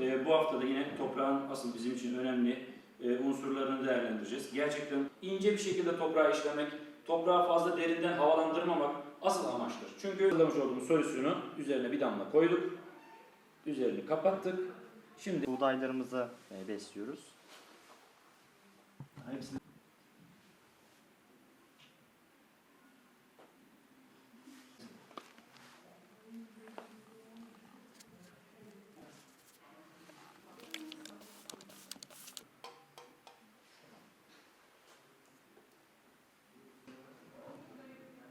E, bu hafta da yine toprağın asıl bizim için önemli e, unsurlarını değerlendireceğiz. Gerçekten ince bir şekilde toprağı işlemek, toprağı fazla derinden havalandırmamak asıl amaçtır. Çünkü hazırlamış olduğumuz solüsyonu üzerine bir damla koyduk. Üzerini kapattık. Şimdi Buğdaylarımızı e, besliyoruz. hepsini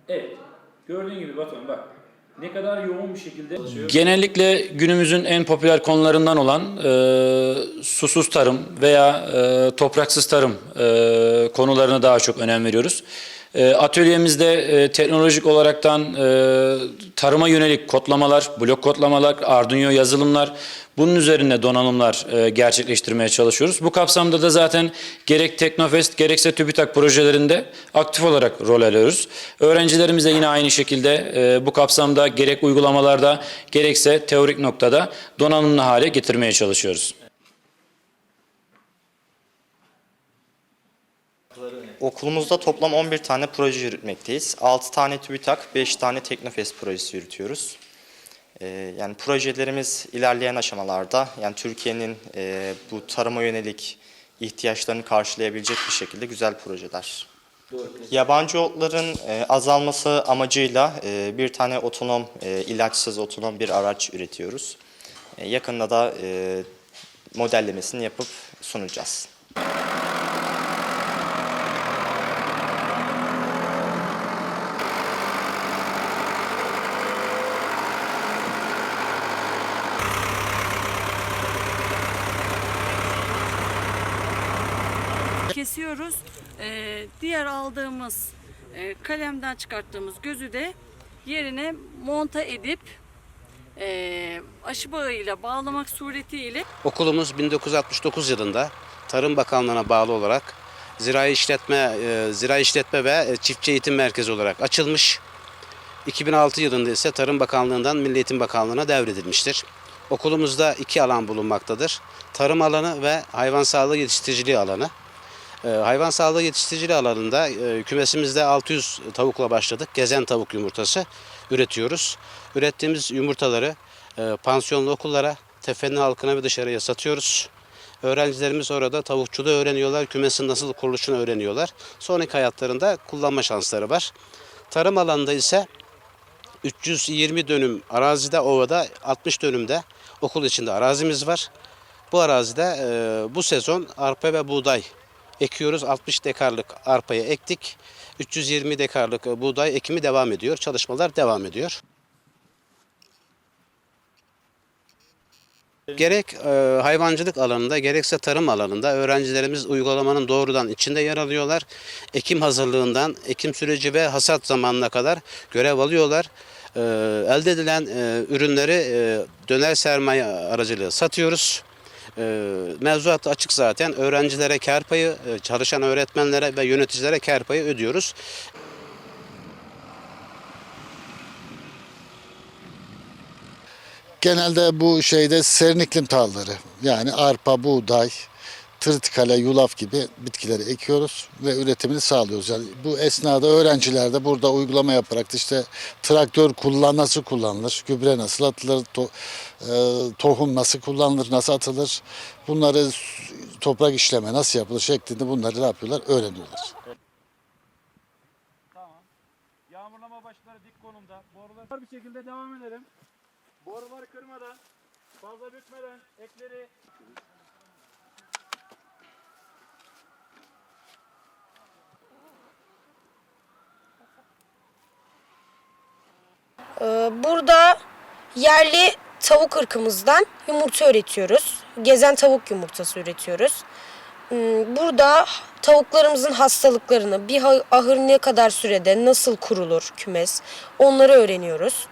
Evet. Gördüğün gibi Batuhan bak. Ne kadar yoğun bir şekilde Genellikle günümüzün en popüler konularından olan e, susuz tarım veya e, topraksız tarım e, konularına daha çok önem veriyoruz. E, atölyemizde e, teknolojik olaraktan e, tarıma yönelik kodlamalar, blok kodlamalar, Arduino yazılımlar bunun üzerine donanımlar e, gerçekleştirmeye çalışıyoruz. Bu kapsamda da zaten gerek Teknofest gerekse TÜBİTAK projelerinde aktif olarak rol alıyoruz. Öğrencilerimiz de yine aynı şekilde e, bu kapsamda gerek uygulamalarda gerekse teorik noktada donanımlı hale getirmeye çalışıyoruz. Okulumuzda toplam 11 tane proje yürütmekteyiz. 6 tane TÜBİTAK, 5 tane Teknofest projesi yürütüyoruz. Ee, yani projelerimiz ilerleyen aşamalarda yani Türkiye'nin e, bu tarıma yönelik ihtiyaçlarını karşılayabilecek bir şekilde güzel projeler. Yabancı otların e, azalması amacıyla e, bir tane otonom, ilaçsız otonom bir araç üretiyoruz. Yakında da modellemesini yapıp sunacağız. Kesiyoruz. Ee, diğer aldığımız e, kalemden çıkarttığımız gözü de yerine monta edip e, aşı bağıyla bağlamak suretiyle Okulumuz 1969 yılında Tarım Bakanlığı'na bağlı olarak Zirai İşletme, e, Zirai İşletme ve e, Çiftçi Eğitim Merkezi olarak açılmış. 2006 yılında ise Tarım Bakanlığı'ndan Milli Eğitim Bakanlığı'na devredilmiştir. Okulumuzda iki alan bulunmaktadır. Tarım alanı ve hayvan sağlığı yetiştiriciliği alanı. E, Hayvan sağlığı yetiştiriciliği alanında e, kümesimizde 600 tavukla başladık. Gezen tavuk yumurtası üretiyoruz. Ürettiğimiz yumurtaları e, pansiyonlu okullara, tefenin halkına ve dışarıya satıyoruz. Öğrencilerimiz orada tavukçuluğu öğreniyorlar, kümesin nasıl kuruluşunu öğreniyorlar. Sonraki hayatlarında kullanma şansları var. Tarım alanında ise 320 dönüm arazide, ovada 60 dönümde okul içinde arazimiz var. Bu arazide e, bu sezon arpa ve buğday ekiyoruz. 60 dekarlık arpayı ektik. 320 dekarlık e, buğday ekimi devam ediyor. Çalışmalar devam ediyor. Gerek e, hayvancılık alanında gerekse tarım alanında öğrencilerimiz uygulamanın doğrudan içinde yer alıyorlar. Ekim hazırlığından ekim süreci ve hasat zamanına kadar görev alıyorlar. E, elde edilen e, ürünleri e, döner sermaye aracılığı satıyoruz. E, mevzuat açık zaten. Öğrencilere kar payı, e, çalışan öğretmenlere ve yöneticilere kar payı ödüyoruz. Genelde bu şeyde serin iklim tahılları yani arpa, buğday, tırtıkale, yulaf gibi bitkileri ekiyoruz ve üretimini sağlıyoruz. Yani bu esnada öğrenciler de burada uygulama yaparak işte traktör kullan nasıl kullanılır, gübre nasıl atılır, to- e, tohum nasıl kullanılır, nasıl atılır, bunları toprak işleme nasıl yapılır şeklinde bunları ne yapıyorlar öğreniyorlar. Tamam. Yağmurlama başları dik konumda. Borular bir şekilde devam edelim. Boruları kırmadan, fazla bükmeden ekleri Burada yerli tavuk ırkımızdan yumurta üretiyoruz. Gezen tavuk yumurtası üretiyoruz. Hmm, Burada tavuklarımızın hastalıklarını, bir ahır ne kadar sürede nasıl kurulur kümes onları öğreniyoruz.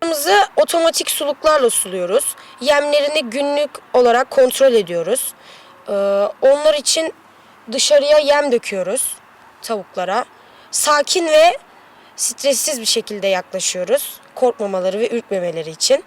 Tavuklarımızı otomatik suluklarla suluyoruz. Yemlerini günlük olarak kontrol ediyoruz. Ee, Onlar için dışarıya yem döküyoruz tavuklara. Sakin ve stressiz bir şekilde yaklaşıyoruz. Korkmamaları ve ürkmemeleri için.